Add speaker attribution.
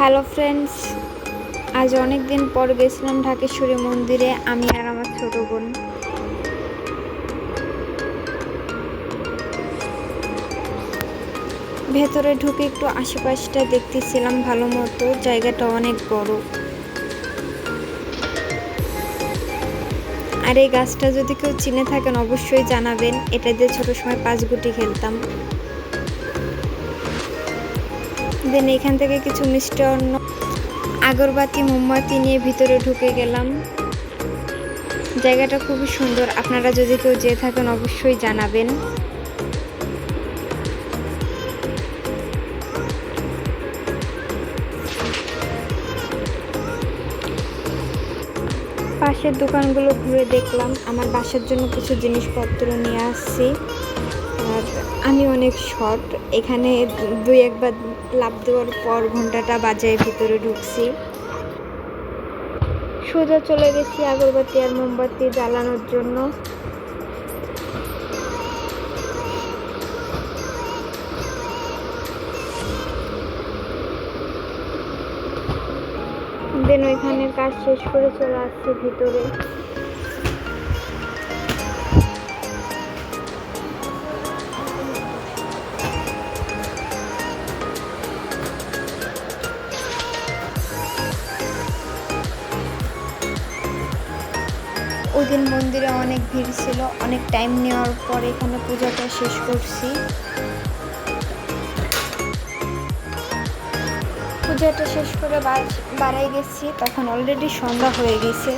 Speaker 1: Hello friends আজ অনেক দিন পর গেছিলাম ঢাকেশ্বরী মন্দিরে, আমি আর আমার ছোট বোন। ভেতরে ঢুকে একটু আশেপাশটা দেখতেছিলাম ভালো মতো, জায়গাটা অনেক বড়। আর এই গাছটা যদি কেউ চিনে থাকেন, অবশ্যই জানাবেন। এটা দিয়ে ছোট সময় পাঁচ গুটি খেলতাম। দেন এখান থেকে কিছু মিষ্টান্ন আগরবাতি, মোমবাতি নিয়ে ভিতরে ঢুকে গেলাম। জায়গাটা খুবই সুন্দর। আপনারা যদি কেউ যেয়ে থাকেন, অবশ্যই জানাবেন। পাশের দোকানগুলো ঘুরে দেখলাম। আমার বাসার জন্য কিছু জিনিসপত্র নিয়ে আসছি। আর আমি অনেক শর্ট এখানে দুই একবার লাভ দেওয়ার পর ঘন্টাটা বাজায় ভিতরে ঢুকছি। সোজা চলে গেছি আগরবাতি আর মোমবাতি জ্বালানোর জন্য। দেন ওইখানের কাজ শেষ করে চলে আসছি ভিতরে। ওই দিন মন্দিরে অনেক ভিড় ছিল, অনেক টাইম নেওয়ার পর এখানে পূজাটা শেষ করছি। পূজাটা শেষ করে বাড়াই গেছি, তখন অলরেডি সন্ধ্যা হয়ে গেছে।